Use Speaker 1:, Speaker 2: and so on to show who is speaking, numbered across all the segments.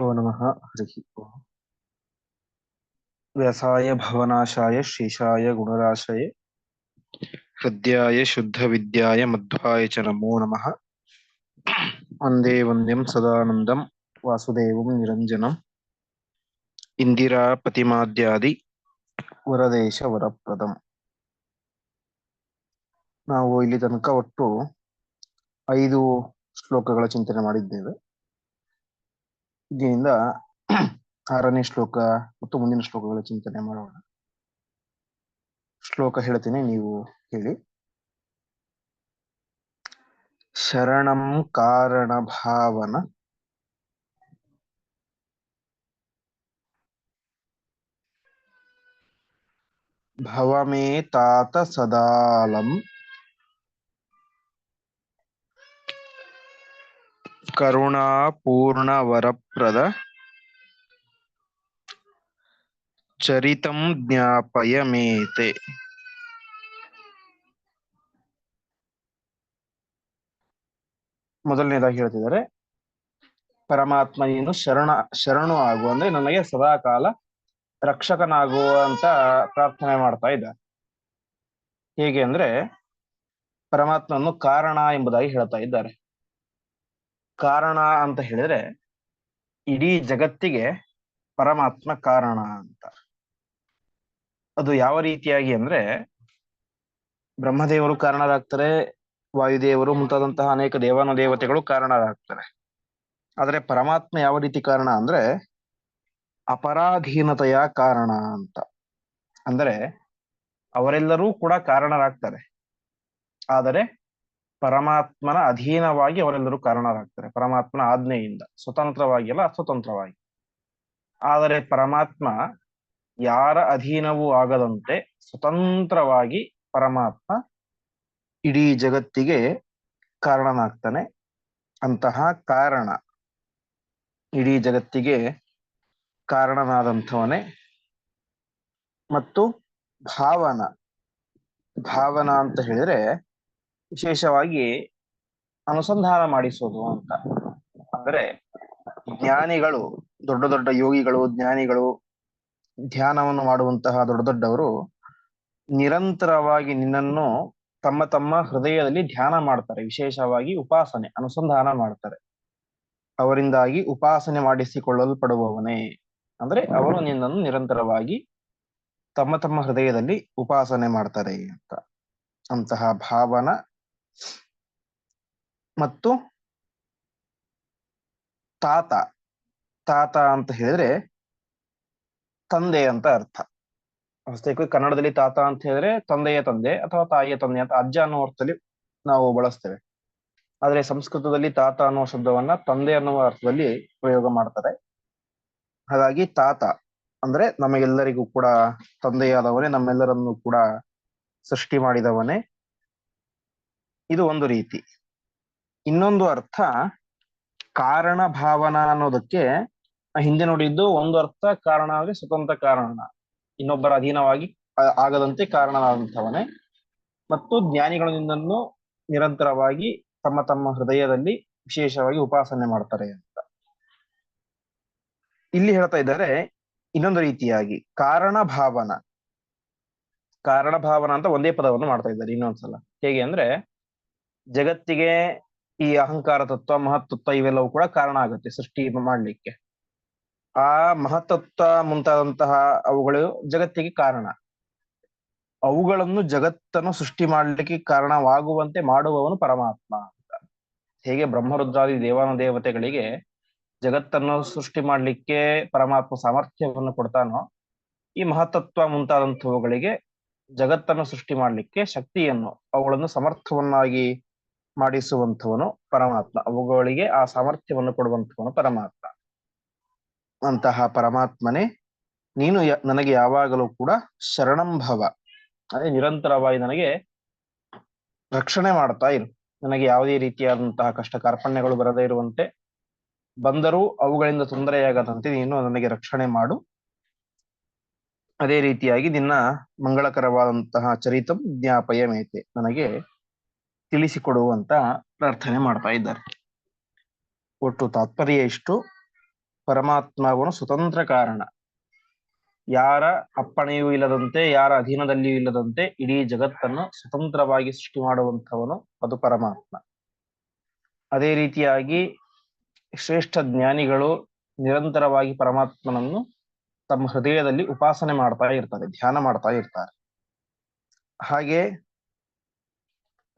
Speaker 1: ओ नमः हरिः ओम् व्यासाय भवनाशाय शेषाय गुणराशये हृद्याय शुद्धविद्याय मध्वाय च नमो नमः वन्दे वन्द्यं सदानन्दं वासुदेवं निरञ्जनम् ಇಂದಿರಾಪತಿಮಾದ್ಯಾದಿ ವರದೇಶ ವರಪ್ರದಂ ನಾವು ಇಲ್ಲಿ ತನಕ ಒಟ್ಟು ಐದು ಶ್ಲೋಕಗಳ ಚಿಂತನೆ ಮಾಡಿದ್ದೇವೆ ಇದರಿಂದ ಆರನೇ ಶ್ಲೋಕ ಮತ್ತು ಮುಂದಿನ ಶ್ಲೋಕಗಳ ಚಿಂತನೆ ಮಾಡೋಣ ಶ್ಲೋಕ ಹೇಳ್ತೀನಿ ನೀವು ಹೇಳಿ ಶರಣಂ ಕಾರಣ ಭಾವನ ಭವಮೇ ತಾತ ಸದಾಲಂ ಕರುಣಾಪೂರ್ಣವರಪ್ರದ ಚರಿತಂ ಜ್ಞಾಪಯ ಮೇತೆ ಮೊದಲನೇದಾಗಿ ಹೇಳ್ತಿದ್ದಾರೆ ಪರಮಾತ್ಮ ನೀನು ಶರಣ, ಶರಣು ಆಗು ಅಂದ್ರೆ ನನಗೆ ಸದಾ ಕಾಲ ರಕ್ಷಕನಾಗುವ ಪ್ರಾರ್ಥನೆ ಮಾಡ್ತಾ ಇದ್ದ. ಹೇಗೆ ಅಂದ್ರೆ ಪರಮಾತ್ಮನು ಕಾರಣ ಎಂಬುದಾಗಿ ಹೇಳ್ತಾ ಇದ್ದಾರೆ. ಕಾರಣ ಅಂತ ಹೇಳಿದ್ರೆ ಇಡೀ ಜಗತ್ತಿಗೆ ಪರಮಾತ್ಮ ಕಾರಣ ಅಂತ. ಅದು ಯಾವ ರೀತಿಯಾಗಿ ಅಂದ್ರೆ ಬ್ರಹ್ಮದೇವರು ಕಾರಣರಾಗ್ತಾರೆ, ವಾಯುದೇವರು ಮುಂತಾದಂತಹ ಅನೇಕ ದೇವಾನು ದೇವತೆಗಳು ಕಾರಣರಾಗ್ತಾರೆ. ಆದರೆ ಪರಮಾತ್ಮ ಯಾವ ರೀತಿ ಕಾರಣ ಅಂದ್ರೆ ಅಪರಾಧೀನತೆಯ ಕಾರಣ ಅಂತ. ಅಂದ್ರೆ ಅವರೆಲ್ಲರೂ ಕೂಡ ಕಾರಣರಾಗ್ತಾರೆ. ಆದರೆ ಪರಮಾತ್ಮನ ಅಧೀನವಾಗಿ ಅವರೆಲ್ಲರೂ ಕಾರಣರಾಗ್ತಾರೆ. ಪರಮಾತ್ಮನ ಆಜ್ಞೆಯಿಂದ, ಸ್ವತಂತ್ರವಾಗಿ ಅಲ್ಲ ಅಸ್ವತಂತ್ರವಾಗಿ. ಆದರೆ ಪರಮಾತ್ಮ ಯಾರ ಅಧೀನವೂ ಆಗದಂತೆ ಸ್ವತಂತ್ರವಾಗಿ ಪರಮಾತ್ಮ ಇಡೀ ಜಗತ್ತಿಗೆ ಕಾರಣನಾಗ್ತಾನೆ. ಅಂತಹ ಕಾರಣ ಇಡೀ ಜಗತ್ತಿಗೆ ಕಾರಣನಾದಂಥವನೇ ಮತ್ತು ಭಾವನ. ಭಾವನ ಅಂತ ಹೇಳಿದ್ರೆ ವಿಶೇಷವಾಗಿ ಅನುಸಂಧಾನ ಮಾಡಿಸೋದು ಅಂತ. ಅಂದ್ರೆ ಜ್ಞಾನಿಗಳು, ದೊಡ್ಡ ದೊಡ್ಡ ಯೋಗಿಗಳು, ಜ್ಞಾನಿಗಳು ಧ್ಯಾನವನ್ನು ಮಾಡುವಂತಹ ದೊಡ್ಡ ದೊಡ್ಡವರು ನಿರಂತರವಾಗಿ ನಿನ್ನನ್ನು ತಮ್ಮ ತಮ್ಮ ಹೃದಯದಲ್ಲಿ ಧ್ಯಾನ ಮಾಡ್ತಾರೆ. ವಿಶೇಷವಾಗಿ ಉಪಾಸನೆ, ಅನುಸಂಧಾನ ಮಾಡ್ತಾರೆ. ಅವರಿಂದಾಗಿ ಉಪಾಸನೆ ಮಾಡಿಸಿಕೊಳ್ಳಲ್ಪಡುವವನೇ. ಅಂದ್ರೆ ಅವರು ನಿನ್ನನ್ನು ನಿರಂತರವಾಗಿ ತಮ್ಮ ತಮ್ಮ ಹೃದಯದಲ್ಲಿ ಉಪಾಸನೆ ಮಾಡ್ತಾರೆ ಅಂತ. ಅಂತಹ ಭಾವನ ಮತ್ತು ತಾತ ತಾತ ಅಂತ ಹೇಳಿದ್ರೆ ತಂದೆ ಅಂತ ಅರ್ಥ. ಅಷ್ಟೇ ಕನ್ನಡದಲ್ಲಿ ತಾತ ಅಂತ ಹೇಳಿದ್ರೆ ತಂದೆಯ ತಂದೆ ಅಥವಾ ತಾಯಿಯ ತಂದೆ ಅಂತ ಅಜ್ಜ ಅನ್ನೋ ಅರ್ಥದಲ್ಲಿ ನಾವು ಬಳಸ್ತೇವೆ. ಆದ್ರೆ ಸಂಸ್ಕೃತದಲ್ಲಿ ತಾತ ಅನ್ನುವ ಶಬ್ದವನ್ನ ತಂದೆ ಅನ್ನುವ ಅರ್ಥದಲ್ಲಿ ಪ್ರಯೋಗ ಮಾಡ್ತಾರೆ. ಹಾಗಾಗಿ ತಾತ ಅಂದ್ರೆ ನಮಗೆಲ್ಲರಿಗೂ ಕೂಡ ತಂದೆಯಾದವನೇ, ನಮ್ಮೆಲ್ಲರನ್ನು ಕೂಡ ಸೃಷ್ಟಿ ಮಾಡಿದವನೇ ಇದು ಒಂದು ರೀತಿ. ಇನ್ನೊಂದು ಅರ್ಥ ಕಾರಣ ಭಾವನ ಅನ್ನೋದಕ್ಕೆ ಹಿಂದೆ ನೋಡಿದ್ದು ಒಂದು ಅರ್ಥ ಕಾರಣ ಆದ್ರೆ ಸ್ವತಂತ್ರ ಕಾರಣ. ಇನ್ನೊಬ್ಬರ ಅಧೀನವಾಗಿ ಆಗದಂತೆ ಕಾರಣನಾದಂಥವನೇ. ಮತ್ತು ಜ್ಞಾನಿಗಳು ನಿನ್ನನ್ನು ನಿರಂತರವಾಗಿ ತಮ್ಮ ತಮ್ಮ ಹೃದಯದಲ್ಲಿ ವಿಶೇಷವಾಗಿ ಉಪಾಸನೆ ಮಾಡ್ತಾರೆ ಅಂತ. ಇಲ್ಲಿ ಹೇಳ್ತಾ ಇದ್ದಾರೆ ಇನ್ನೊಂದು ರೀತಿಯಾಗಿ ಕಾರಣ ಭಾವನ. ಕಾರಣ ಭಾವನ ಅಂತ ಒಂದೇ ಪದವನ್ನು ಮಾಡ್ತಾ ಇದ್ದಾರೆ ಇನ್ನೊಂದ್ಸಲ. ಹೇಗೆ ಅಂದ್ರೆ ಜಗತ್ತಿಗೆ ಈ ಅಹಂಕಾರ ತತ್ವ ಮಹತ್ತತ್ವ ಇವೆಲ್ಲವೂ ಕೂಡ ಕಾರಣ ಆಗುತ್ತೆ ಸೃಷ್ಟಿ ಮಾಡ್ಲಿಕ್ಕೆ. ಆ ಮಹತ್ತತ್ವ ಮುಂತಾದಂತಹ ಅವುಗಳು ಜಗತ್ತಿಗೆ ಕಾರಣ. ಅವುಗಳನ್ನು ಜಗತ್ತನ್ನು ಸೃಷ್ಟಿ ಮಾಡಲಿಕ್ಕೆ ಕಾರಣವಾಗುವಂತೆ ಮಾಡುವವನು ಪರಮಾತ್ಮ ಅಂತ. ಹೇಗೆ ಬ್ರಹ್ಮರುದ್ರಾದಿ ದೇವಾನ ದೇವತೆಗಳಿಗೆ ಜಗತ್ತನ್ನು ಸೃಷ್ಟಿ ಮಾಡಲಿಕ್ಕೆ ಪರಮಾತ್ಮ ಸಾಮರ್ಥ್ಯವನ್ನು ಕೊಡ್ತಾನೋ, ಈ ಮಹತ್ತತ್ವ ಮುಂತಾದಂಥವುಗಳಿಗೆ ಜಗತ್ತನ್ನು ಸೃಷ್ಟಿ ಮಾಡಲಿಕ್ಕೆ ಶಕ್ತಿಯನ್ನು, ಅವುಗಳನ್ನು ಸಮರ್ಥವನ್ನಾಗಿ ಮಾಡಿಸುವಂಥವನು ಪರಮಾತ್ಮ. ಅವುಗಳಿಗೆ ಆ ಸಾಮರ್ಥ್ಯವನ್ನು ಕೊಡುವಂಥವನು ಪರಮಾತ್ಮ. ಅಂತಹ ಪರಮಾತ್ಮನೇ ನೀನು ನನಗೆ ಯಾವಾಗಲೂ ಕೂಡ ಶರಣಂಭವ ಅದೇ ನಿರಂತರವಾಗಿ ನನಗೆ ರಕ್ಷಣೆ ಮಾಡ್ತಾ ಇರು. ನನಗೆ ಯಾವುದೇ ರೀತಿಯಾದಂತಹ ಕಷ್ಟ ಕಾರ್ಪಣ್ಯಗಳು ಬರದೇ ಇರುವಂತೆ ಬಂದರೂ ಅವುಗಳಿಂದ ತೊಂದರೆಯಾಗದಂತೆ ನೀನು ನನಗೆ ರಕ್ಷಣೆ ಮಾಡು. ಅದೇ ರೀತಿಯಾಗಿ ನಿನ್ನ ಮಂಗಳಕರವಾದಂತಹ ಚರಿತಂ ಜ್ಞಾಪಯ ಮೇತೆ ನನಗೆ ತಿಳಿಸಿಕೊಡುವಂತ ಪ್ರಾರ್ಥನೆ ಮಾಡ್ತಾ ಇದ್ದಾರೆ. ಒಟ್ಟು ತಾತ್ಪರ್ಯ ಇಷ್ಟು. ಪರಮಾತ್ಮ ಅವನು ಸ್ವತಂತ್ರ ಕಾರಣ. ಯಾರ ಅಪ್ಪಣೆಯೂ ಇಲ್ಲದಂತೆ, ಯಾರ ಅಧೀನದಲ್ಲಿಯೂ ಇಲ್ಲದಂತೆ ಇಡೀ ಜಗತ್ತನ್ನು ಸ್ವತಂತ್ರವಾಗಿ ಸೃಷ್ಟಿ ಮಾಡುವಂಥವನು ಅದು ಪರಮಾತ್ಮ. ಅದೇ ರೀತಿಯಾಗಿ ಶ್ರೇಷ್ಠ ಜ್ಞಾನಿಗಳು ನಿರಂತರವಾಗಿ ಪರಮಾತ್ಮನನ್ನು ತಮ್ಮ ಹೃದಯದಲ್ಲಿ ಉಪಾಸನೆ ಮಾಡ್ತಾ ಇರ್ತಾರೆ, ಧ್ಯಾನ ಮಾಡ್ತಾ ಇರ್ತಾರೆ. ಹಾಗೆ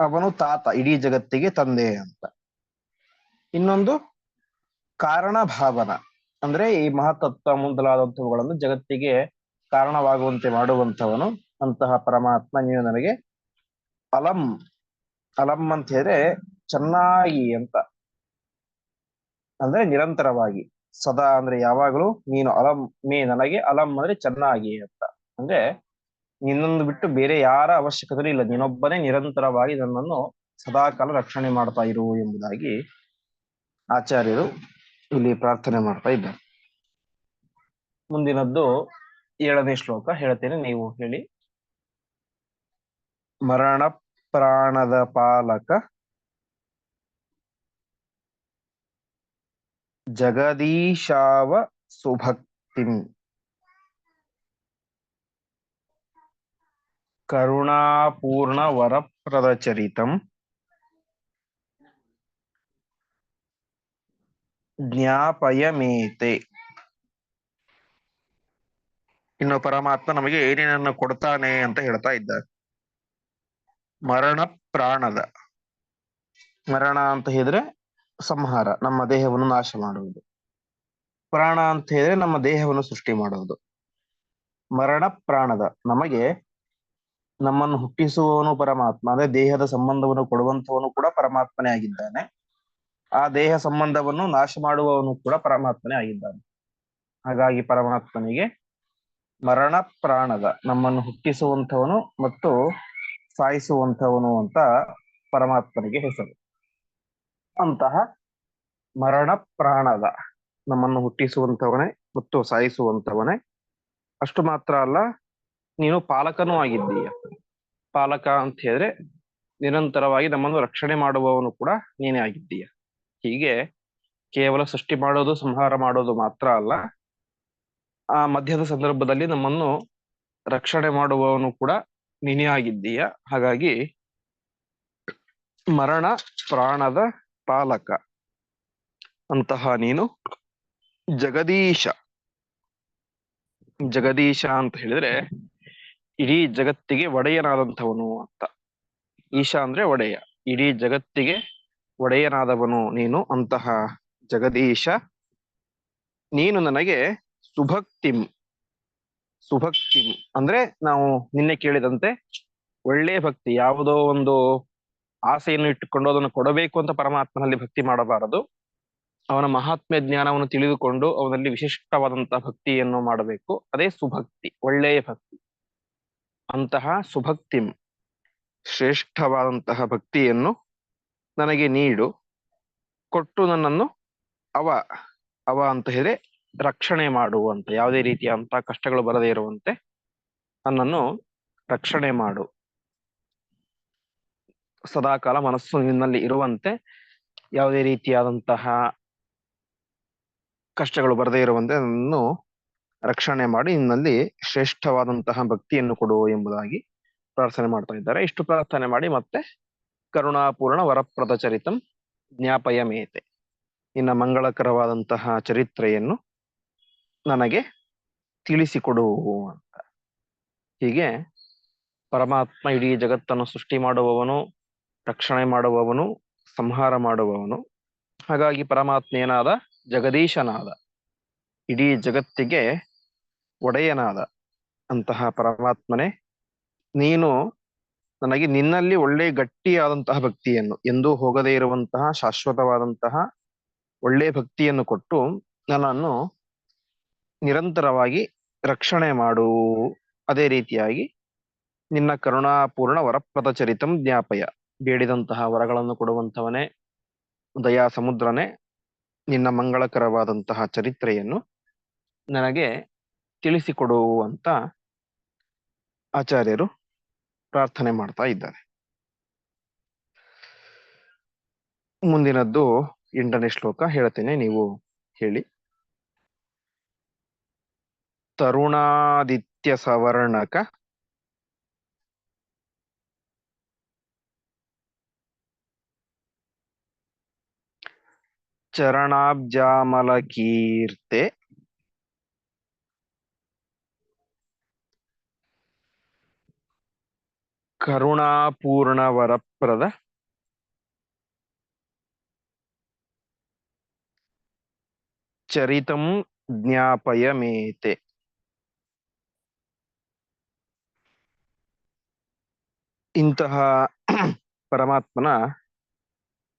Speaker 1: ಅವನು ತಾತ, ಇಡೀ ಜಗತ್ತಿಗೆ ತಂದೆ ಅಂತ. ಇನ್ನೊಂದು ಕಾರಣ ಭಾವನ ಅಂದ್ರೆ ಈ ಮಹತತ್ವ ಮುಂದಲಾದಂಥವುಗಳನ್ನು ಜಗತ್ತಿಗೆ ಕಾರಣವಾಗುವಂತೆ ಮಾಡುವಂಥವನು ಅಂತಹ ಪರಮಾತ್ಮ. ನೀನು ನನಗೆ ಅಲಂ ಅಲಂ ಅಂತ ಹೇಳಿದ್ರೆ ಚೆನ್ನಾಗಿ ಅಂತ. ಅಂದ್ರೆ ನಿರಂತರವಾಗಿ. ಸದಾ ಅಂದ್ರೆ ಯಾವಾಗಲೂ ನೀನು ಅಲಂ ಮೇ ನನಗೆ ಅಲಂ ಅಂದ್ರೆ ಚೆನ್ನಾಗಿ ಅಂತ. ಅಂದ್ರೆ ನಿನ್ನೊಂದು ಬಿಟ್ಟು ಬೇರೆ ಯಾರ ಅವಶ್ಯಕತೆ ಇಲ್ಲ. ನೀನೊಬ್ಬನೇ ನಿರಂತರವಾಗಿ ನನ್ನನ್ನು ಸದಾಕಾಲ ರಕ್ಷಣೆ ಮಾಡ್ತಾ ಇರು ಎಂಬುದಾಗಿ ಆಚಾರ್ಯರು ಇಲ್ಲಿ ಪ್ರಾರ್ಥನೆ ಮಾಡ್ತಾ ಇದ್ದಾರೆ. ಮುಂದಿನದ್ದು ಏಳನೇ ಶ್ಲೋಕ ಹೇಳ್ತೇನೆ, ನೀವು ಹೇಳಿ. ಮರಣ ಪ್ರಾಣದ ಪಾಲಕ ಜಗದೀಶಾವ ಸುಭಕ್ತಿಂ ಕರುಣಾಪೂರ್ಣ ವರಪ್ರದ ಚರಿತಂ ಜ್ಞಾಪಯಮೇತೆ. ಇನ್ನು ಪರಮಾತ್ಮ ನಮಗೆ ಏನೇನನ್ನು ಕೊಡ್ತಾನೆ ಅಂತ ಹೇಳ್ತಾ ಇದ್ದಾರೆ. ಮರಣ ಪ್ರಾಣದ ಮರಣ ಅಂತ ಹೇಳಿದ್ರೆ ಸಂಹಾರ, ನಮ್ಮ ದೇಹವನ್ನು ನಾಶ ಮಾಡುವುದು. ಪ್ರಾಣ ಅಂತ ಹೇಳಿದ್ರೆ ನಮ್ಮ ದೇಹವನ್ನು ಸೃಷ್ಟಿ ಮಾಡುವುದು. ಮರಣ ಪ್ರಾಣದ ನಮಗೆ ನಮ್ಮನ್ನು ಹುಟ್ಟಿಸುವವನು ಪರಮಾತ್ಮ, ಅಂದ್ರೆ ದೇಹದ ಸಂಬಂಧವನ್ನು ಕೊಡುವಂತವನು ಕೂಡ ಪರಮಾತ್ಮನೇ ಆಗಿದ್ದಾನೆ. ಆ ದೇಹ ಸಂಬಂಧವನ್ನು ನಾಶ ಮಾಡುವವನು ಕೂಡ ಪರಮಾತ್ಮನೇ ಆಗಿದ್ದಾನೆ. ಹಾಗಾಗಿ ಪರಮಾತ್ಮನಿಗೆ ಮರಣ ಪ್ರಾಣದ, ನಮ್ಮನ್ನು ಹುಟ್ಟಿಸುವಂಥವನು ಮತ್ತು ಸಾಯಿಸುವಂಥವನು ಅಂತ ಪರಮಾತ್ಮನಿಗೆ ಹೆಸರು. ಅಂತಹ ಮರಣ ಪ್ರಾಣದ, ನಮ್ಮನ್ನು ಹುಟ್ಟಿಸುವಂಥವನೇ ಮತ್ತು ಸಾಯಿಸುವಂಥವನೇ ಅಷ್ಟು ಮಾತ್ರ ಅಲ್ಲ ನೀನು ಪಾಲಕನೂ ಆಗಿದ್ದೀಯ. ಪಾಲಕ ಅಂತ ಹೇಳಿದ್ರೆ ನಿರಂತರವಾಗಿ ನಮ್ಮನ್ನು ರಕ್ಷಣೆ ಮಾಡುವವನು ಕೂಡ ನೀನೇ ಆಗಿದ್ದೀಯ. ಹೀಗೆ ಕೇವಲ ಸೃಷ್ಟಿ ಮಾಡೋದು, ಸಂಹಾರ ಮಾಡೋದು ಮಾತ್ರ ಅಲ್ಲ, ಆ ಮಧ್ಯದ ಸಂದರ್ಭದಲ್ಲಿ ನಮ್ಮನ್ನು ರಕ್ಷಣೆ ಮಾಡುವವನು ಕೂಡ ನೀನೇ ಆಗಿದ್ದೀಯ. ಹಾಗಾಗಿ ಮರಣ ಪ್ರಾಣದ ಪಾಲಕ. ಅಂತಹ ನೀನು ಜಗದೀಶ. ಜಗದೀಶ ಅಂತ ಹೇಳಿದ್ರೆ ಇಡೀ ಜಗತ್ತಿಗೆ ಒಡೆಯನಾದಂಥವನು ಅಂತ. ಈಶಾ ಅಂದ್ರೆ ಒಡೆಯ. ಇಡೀ ಜಗತ್ತಿಗೆ ಒಡೆಯನಾದವನು ನೀನು ಅಂತಹ ಜಗದೀಶ. ನೀನು ನನಗೆ ಸುಭಕ್ತಿಂ. ಸುಭಕ್ತಿಂ. ಅಂದ್ರೆ ನಾವು ನಿನ್ನೆ ಕೇಳಿದಂತೆ ಒಳ್ಳೆ ಭಕ್ತಿ, ಯಾವುದೋ ಒಂದು ಆಸೆಯನ್ನು ಇಟ್ಟುಕೊಂಡು ಅದನ್ನು ಕೊಡಬೇಕು ಅಂತ ಪರಮಾತ್ಮನಲ್ಲಿ ಭಕ್ತಿ ಮಾಡಬಾರದು. ಅವನ ಮಹಾತ್ಮ್ಯ ಜ್ಞಾನವನ್ನು ತಿಳಿದುಕೊಂಡು ಅವನಲ್ಲಿ ವಿಶಿಷ್ಟವಾದಂತಹ ಭಕ್ತಿಯನ್ನು ಮಾಡಬೇಕು. ಅದೇ ಸುಭಕ್ತಿ, ಒಳ್ಳೆಯ ಭಕ್ತಿ. ಅಂತಹ ಸುಭಕ್ತಿಂ, ಶ್ರೇಷ್ಠವಾದಂತಹ ಭಕ್ತಿಯನ್ನು ನನಗೆ ನೀಡು. ಕೊಟ್ಟು ನನ್ನನ್ನು ಅವ ಅವ ಅಂತ ಹೇಳಿ ರಕ್ಷಣೆ ಮಾಡುವಂತ, ಯಾವುದೇ ರೀತಿಯಂತ ಕಷ್ಟಗಳು ಬರದೇ ಇರುವಂತೆ ನನ್ನನ್ನು ರಕ್ಷಣೆ ಮಾಡು. ಸದಾಕಾಲ ಮನಸ್ಸು ನಿನ್ನಲ್ಲಿ ಇರುವಂತೆ, ಯಾವುದೇ ರೀತಿಯಾದಂತಹ ಕಷ್ಟಗಳು ಬರದೇ ಇರುವಂತೆ ನನ್ನನ್ನು ರಕ್ಷಣೆ ಮಾಡಿ ನಿನ್ನಲ್ಲಿ ಶ್ರೇಷ್ಠವಾದಂತಹ ಭಕ್ತಿಯನ್ನು ಕೊಡು ಎಂಬುದಾಗಿ ಪ್ರಾರ್ಥನೆ ಮಾಡ್ತಾ ಇದ್ದಾರೆ. ಇಷ್ಟು ಪ್ರಾರ್ಥನೆ ಮಾಡಿ ಮತ್ತೆ ಕರುಣಾಪೂರ್ಣ ವರಪ್ರದ ಚರಿತಂ ಜ್ಞಾಪಯ ಮೇತೆ ನಿನ್ನ ಮಂಗಳಕರವಾದಂತಹ ಚರಿತ್ರೆಯನ್ನು ನನಗೆ ತಿಳಿಸಿಕೊಡು ಅಂತ. ಹೀಗೆ ಪರಮಾತ್ಮ ಇಡೀ ಜಗತ್ತನ್ನು ಸೃಷ್ಟಿ ಮಾಡುವವನು, ರಕ್ಷಣೆ ಮಾಡುವವನು, ಸಂಹಾರ ಮಾಡುವವನು. ಹಾಗಾಗಿ ಪರಮಾತ್ಮ ಏನಾದ ಜಗದೀಶನಾದ ಇಡೀ ಜಗತ್ತಿಗೆ ಒಡೆಯನಾದ ಅಂತಹ ಪರಮಾತ್ಮನೇ, ನೀನು ನನಗೆ ನಿನ್ನಲ್ಲಿ ಒಳ್ಳೆ ಗಟ್ಟಿಯಾದಂತಹ ಭಕ್ತಿಯನ್ನು, ಎಂದೂ ಹೋಗದೇ ಇರುವಂತಹ ಶಾಶ್ವತವಾದಂತಹ ಒಳ್ಳೆ ಭಕ್ತಿಯನ್ನು ಕೊಟ್ಟು ನನ್ನನ್ನು ನಿರಂತರವಾಗಿ ರಕ್ಷಣೆ ಮಾಡು. ಅದೇ ರೀತಿಯಾಗಿ ನಿನ್ನ ಕರುಣಾಪೂರ್ಣ ವರಪ್ರದ ಚರಿತಂ ಜ್ಞಾಪಯ. ಬೇಡಿದಂತಹ ವರಗಳನ್ನು ಕೊಡುವಂತವನೇ ದಯಾ ಸಮುದ್ರನೇ ನಿನ್ನ ಮಂಗಳಕರವಾದಂತಹ ಚರಿತ್ರೆಯನ್ನು ನನಗೆ ತಿಳಿಸಿಕೊಡು ಅಂತ ಆಚಾರ್ಯರು ಪ್ರಾರ್ಥನೆ ಮಾಡ್ತಾ ಇದ್ದಾರೆ. ಮುಂದಿನದ್ದು ಎಂಟನೇ ಶ್ಲೋಕ ಹೇಳ್ತೇನೆ, ನೀವು ಹೇಳಿ. ತರುಣಾದಿತ್ಯ ಸವರ್ಣಕ ಚರಣಾಬ್ಜಾಮಲ ಕೀರ್ತೆ ಕರುಣಾಪೂರ್ಣ ವರಪ್ರದ ಚರಿತಂ ಜ್ಞಾಪಯ ಮೇತೆ ಇಂತಹ ಪರಮಾತ್ಮನ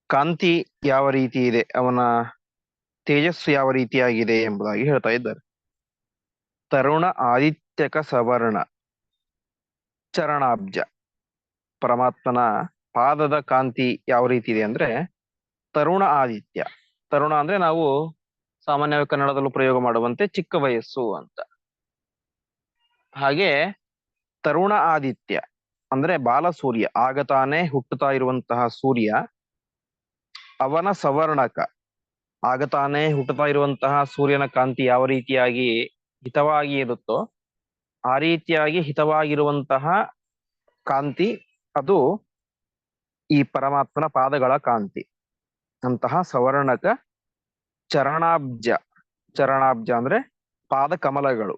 Speaker 1: ಕಾಂತಿ ಯಾವ ರೀತಿ ಇದೆ, ಅವನ ತೇಜಸ್ಸು ಯಾವ ರೀತಿಯಾಗಿದೆ ಎಂಬುದಾಗಿ ಹೇಳ್ತಾ ಇದ್ದಾರೆ. ತರುಣ ಆದಿತ್ಯಕ ಸವರ್ಣ ಚರಣಾಬ್ಜ. ಪರಮಾತ್ಮನ ಪಾದದ ಕಾಂತಿ ಯಾವ ರೀತಿ ಇದೆ ಅಂದ್ರೆ ತರುಣ ಆದಿತ್ಯ. ತರುಣ ಅಂದ್ರೆ ನಾವು ಸಾಮಾನ್ಯವಾಗಿ ಕನ್ನಡದಲ್ಲೂ ಪ್ರಯೋಗ ಮಾಡುವಂತೆ ಚಿಕ್ಕ ವಯಸ್ಸು ಅಂತ. ಹಾಗೆ ತರುಣ ಆದಿತ್ಯ ಅಂದ್ರೆ ಬಾಲ ಸೂರ್ಯ, ಆಗ ತಾನೇ ಹುಟ್ಟುತ್ತಾ ಇರುವಂತಹ ಸೂರ್ಯ, ಅವನ ಸವರ್ಣಕ, ಆಗ ತಾನೇ ಹುಟ್ಟುತ್ತಾ ಇರುವಂತಹ ಸೂರ್ಯನ ಕಾಂತಿ ಯಾವ ರೀತಿಯಾಗಿ ಹಿತವಾಗಿ ಇರುತ್ತೋ ಆ ರೀತಿಯಾಗಿ ಹಿತವಾಗಿರುವಂತಹ ಕಾಂತಿ ಅದು ಈ ಪರಮಾತ್ಮನ ಪಾದಗಳ ಕಾಂತಿ. ಅಂತಹ ಸವರ್ಣಕ ಚರಣಾಬ್ಜ. ಚರಣಾಬ್ಜ ಅಂದ್ರೆ ಪಾದ ಕಮಲಗಳು